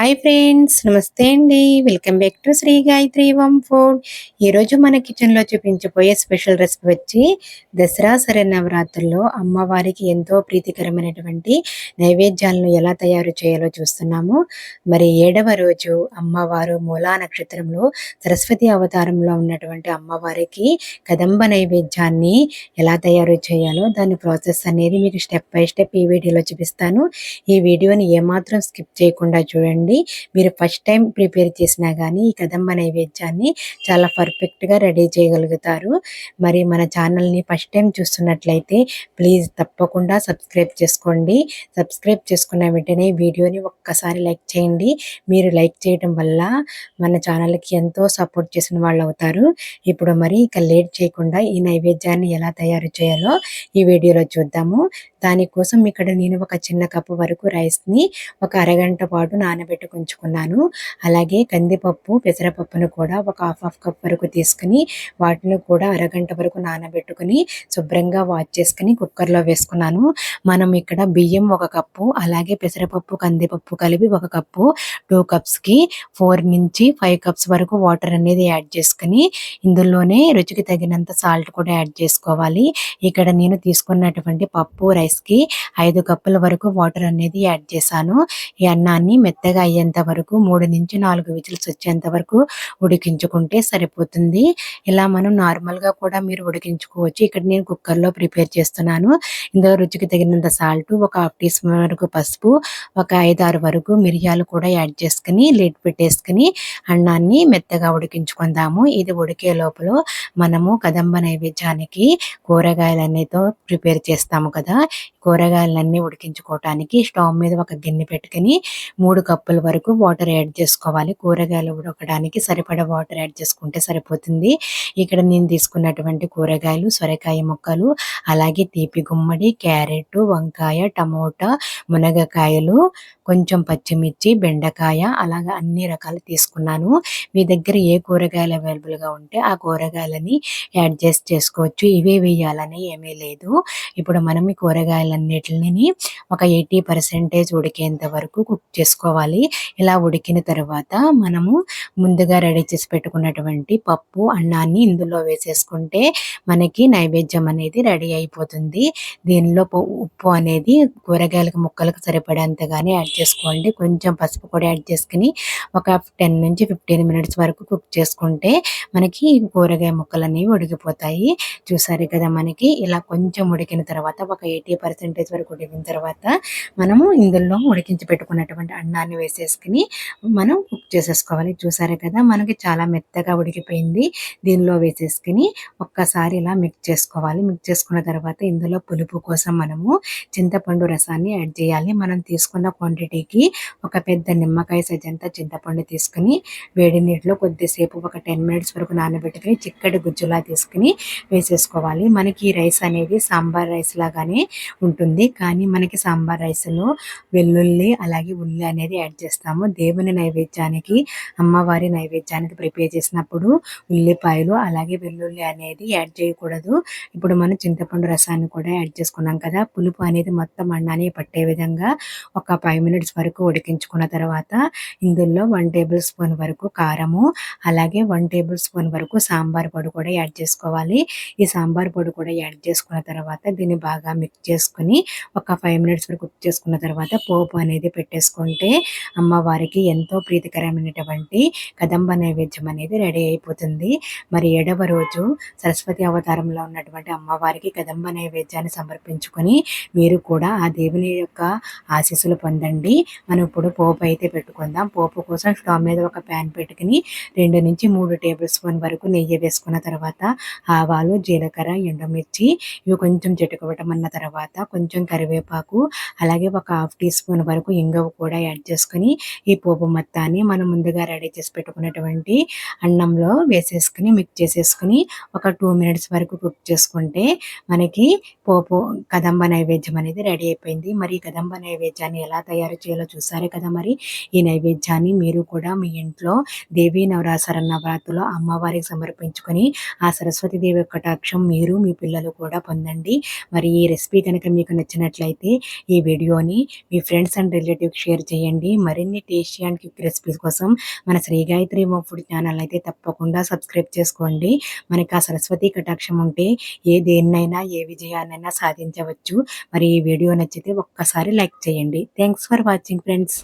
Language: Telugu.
హాయ్ ఫ్రెండ్స్ నమస్తే అండి. Welcome back to Shri Gayatri వమ్ food ఈరోజు మన కిచెన్లో చూపించబోయే స్పెషల్ రెసిపీ వచ్చి దసరా సరే నవరాత్రుల్లో అమ్మవారికి ఎంతో ప్రీతికరమైనటువంటి నైవేద్యాలను ఎలా తయారు చేయాలో చూస్తున్నాము. మరి ఏడవ రోజు అమ్మవారు మూలా నక్షత్రంలో సరస్వతి అవతారంలో ఉన్నటువంటి అమ్మవారికి కదంబ నైవేద్యాన్ని ఎలా తయారు చేయాలో దాని ప్రాసెస్ అనేది మీకు స్టెప్ బై స్టెప్ ఈ వీడియోలో చూపిస్తాను. ఈ వీడియోని ఏమాత్రం స్కిప్ చేయకుండా చూడండి. చేసుకోండి మీరు ఫస్ట్ టైం ప్రిపేర్ చేసినా కానీ ఈ కదంబ నైవేద్యాన్ని చాలా పర్ఫెక్ట్గా రెడీ చేయగలుగుతారు. మరి మన ఛానల్ని ఫస్ట్ టైం చూస్తున్నట్లయితే ప్లీజ్ తప్పకుండా సబ్స్క్రైబ్ చేసుకోండి. సబ్స్క్రైబ్ చేసుకున్న వెంటనే వీడియోని ఒక్కసారి లైక్ చేయండి. మీరు లైక్ చేయడం వల్ల మన ఛానల్కి ఎంతో సపోర్ట్ చేసిన వాళ్ళు అవుతారు. ఇప్పుడు మరి ఇక లేట్ చేయకుండా ఈ నైవేద్యాన్ని ఎలా తయారు చేయాలో ఈ వీడియోలో చూద్దాము. దానికోసం ఇక్కడ నేను ఒక చిన్న కప్పు వరకు రైస్ని ఒక అరగంట పాటు నానబెట్టి నానబెట్టుకు ఉంచుకున్నాను అలాగే కందిపప్పు పెసరపప్పును కూడా ఒక హాఫ్ హాఫ్ కప్ వరకు తీసుకుని వాటిని కూడా అరగంట వరకు నానబెట్టుకుని శుభ్రంగా వాష్ చేసుకుని కుక్కర్లో వేసుకున్నాను. మనం ఇక్కడ బియ్యం ఒక కప్పు అలాగే పెసరపప్పు కందిపప్పు కలిపి ఒక కప్పు టూ కప్స్కి ఫోర్ నుంచి ఫైవ్ కప్స్ వరకు వాటర్ అనేది యాడ్ చేసుకుని ఇందులోనే రుచికి తగినంత సాల్ట్ కూడా యాడ్ చేసుకోవాలి. ఇక్కడ నేను తీసుకున్నటువంటి పప్పు రైస్కి ఐదు కప్పుల వరకు వాటర్ అనేది యాడ్ చేశాను. ఈ అన్నాన్ని మెత్తగా అయ్యేంత వరకు మూడు నుంచి నాలుగు విజిల్స్ వచ్చేంత వరకు ఉడికించుకుంటే సరిపోతుంది. ఇలా మనం నార్మల్గా కూడా మీరు ఉడికించుకోవచ్చు. ఇక్కడ నేను కుక్కర్లో ప్రిపేర్ చేస్తున్నాను. ఇందులో రుచికి తగినంత సాల్ట్ ఒక హాఫ్ టీ స్పూన్ వరకు పసుపు ఒక ఐదు ఆరు వరకు మిరియాలు కూడా యాడ్ చేసుకుని లిడ్ పెట్టేసుకుని అన్నాన్ని మెత్తగా ఉడికించుకుందాము. ఇది ఉడికే లోపల మనము కదంబ నైవేద్యానికి కూరగాయలన్నీతో ప్రిపేర్ చేస్తాము కదా. కూరగాయలన్నీ ఉడికించుకోవటానికి స్టవ్ మీద ఒక గిన్నె పెట్టుకుని మూడు కప్పుల వరకు వాటర్ యాడ్ చేసుకోవాలి. కూరగాయలు ఉడకడానికి సరిపడా వాటర్ యాడ్ చేసుకుంటే సరిపోతుంది. ఇక్కడ నేను తీసుకున్నటువంటి కూరగాయలు సొరకాయ ముక్కలు అలాగే తీపి గుమ్మడి క్యారెట్ వంకాయ టమోటా మునగకాయలు కొంచెం పచ్చిమిర్చి బెండకాయ అలాగా అన్ని రకాలు తీసుకున్నాను. మీ దగ్గర ఏ కూరగాయలు అవైలబుల్గా ఉంటే ఆ కూరగాయలని అడ్జస్ట్ చేసుకోవచ్చు. ఇవే వేయాలని ఏమీ లేదు. ఇప్పుడు మనం ఈ కూరగాయలన్నిటిని ఒక ఎయిటీ పర్సెంటేజ్ ఉడికేంత వరకు కుక్ చేసుకోవాలి. ఇలా ఉడికిన తర్వాత మనము ముందుగా రెడీ చేసి పెట్టుకున్నటువంటి పప్పు అన్నాన్ని ఇందులో వేసేసుకుంటే మనకి నైవేద్యం అనేది రెడీ అయిపోతుంది. దీనిలో ఉప్పు అనేది కూరగాయలకు ముక్కలకు సరిపడేంతగానే యాడ్ చేసుకోండి కొంచెం పసుపు కూడా యాడ్ చేసుకుని ఒక టెన్ నుంచి ఫిఫ్టీన్ మినిట్స్ వరకు కుక్ చేసుకుంటే మనకి కూరగాయ ముక్కలు అనేవి ఉడికిపోతాయి. చూసారు కదా మనకి ఇలా కొంచెం ఉడికిన తర్వాత ఒక ఎయిటీ పర్సెంటేజ్ వరకు ఉడికిన తర్వాత మనము ఇందులో ఉడికించి పెట్టుకున్నటువంటి అన్నాన్ని వేసేసుకుని మనం కుక్ చేసేసుకోవాలి. చూసారు కదా మనకి చాలా మెత్తగా ఉడికిపోయింది. దీనిలో వేసేసుకుని ఒక్కసారి ఇలా మిక్స్ చేసుకోవాలి. మిక్స్ చేసుకున్న తర్వాత ఇందులో పులుపు కోసం మనము చింతపండు రసాన్ని యాడ్ చేయాలి. మనం తీసుకున్న క్వాంటిటీకి ఒక పెద్ద నిమ్మకాయ సజ్జంతా చింతపండు తీసుకుని వేడి నీటిలో కొద్దిసేపు ఒక టెన్ మినిట్స్ వరకు నానబెట్టుకుని చిక్కటి గుజ్జులా తీసుకుని వేసేసుకోవాలి. మనకి ఈ రైస్ అనేది సాంబార్ రైస్ లాగానే ఉంటుంది. కానీ మనకి సాంబార్ రైస్లో వెల్లుల్లి అలాగే ఉల్లి అనేది యాడ్ చేస్తాము. దేవుని నైవేద్యానికి అమ్మవారి నైవేద్యానికి ప్రిపేర్ చేసినప్పుడు ఉల్లిపాయలు అలాగే వెల్లుల్లి అనేది యాడ్ చేయకూడదు. ఇప్పుడు మనం చింతపండు రసాన్ని కూడా యాడ్ చేసుకున్నాం కదా పులుపు అనేది మొత్తం అన్నాన్ని పట్టే విధంగా ఒక ఫైవ్ మినిట్స్ వరకు ఉడికించుకున్న తర్వాత ఇందులో వన్ టేబుల్ స్పూన్ వరకు కారము అలాగే వన్ టేబుల్ స్పూన్ వరకు సాంబార్ పొడి కూడా యాడ్ చేసుకోవాలి. ఈ సాంబార్ పొడి కూడా యాడ్ చేసుకున్న తర్వాత దీన్ని బాగా మిక్స్ చేసుకుని ఒక ఫైవ్ మినిట్స్ వరకు కుక్ చేసుకున్న తర్వాత పోపు అనేది పెట్టేసుకుంటే అమ్మవారికి ఎంతో ప్రీతికర ప్రీతికరమైనటువంటి కదంబ నైవేద్యం అనేది రెడీ అయిపోతుంది. మరి ఏడవ రోజు సరస్వతి అవతారంలో ఉన్నటువంటి అమ్మవారికి కదంబ నైవేద్యాన్ని సమర్పించుకొని మీరు కూడా ఆ దేవుని యొక్క ఆశీస్సులు పొందండి. మనం ఇప్పుడు పోపు అయితే పెట్టుకుందాం. పోపు కోసం స్టవ్ మీద ఒక ప్యాన్ పెట్టుకుని రెండు నుంచి మూడు టేబుల్ స్పూన్ వరకు నెయ్యి వేసుకున్న తర్వాత ఆవాలు జీలకర్ర ఎండుమిర్చి ఇవి కొంచెం చిటుకవటమన్న తర్వాత కొంచెం కరివేపాకు అలాగే ఒక హాఫ్ టీ స్పూన్ వరకు ఇంగవ కూడా యాడ్ చేసుకుని ఈ పోపు మొత్తాన్ని మనం మనం ముందుగా రెడీ చేసి పెట్టుకున్నటువంటి అన్నంలో వేసేసుకుని మిక్స్ చేసేసుకుని ఒక టూ మినిట్స్ వరకు కుక్ చేసుకుంటే మనకి పోపు కదంబ నైవేద్యం అనేది రెడీ అయిపోయింది. మరి ఈ కదంబ నైవేద్యాన్ని ఎలా తయారు చేయాలో చూసారే కదా మరి. ఈ నైవేద్యాన్ని మీరు కూడా మీ ఇంట్లో దేవీ నవరాసర నవరాత్రులో అమ్మవారికి సమర్పించుకొని ఆ సరస్వతి దేవి కటాక్షం మీరు మీ పిల్లలు కూడా పొందండి. మరి ఈ రెసిపీ కనుక మీకు నచ్చినట్లయితే ఈ వీడియోని మీ ఫ్రెండ్స్ అండ్ రిలేటివ్స్ షేర్ చేయండి. మరిన్ని టేస్టీ అండ్ క్విక్ రెసిపీస్ కోసం మన శ్రీ గాయత్రి ఫుడ్ ఛానల్ అయితే తప్పకుండా సబ్స్క్రైబ్ చేసుకోండి. మనకి ఆ సరస్వతి కటాక్షం ఉంటే ఏ దేన్నైనా ఏ విజయాన్నైనా సాధించవచ్చు. మరి ఈ వీడియో నచ్చితే ఒక్కసారి లైక్ చేయండి. Thanks for watching friends.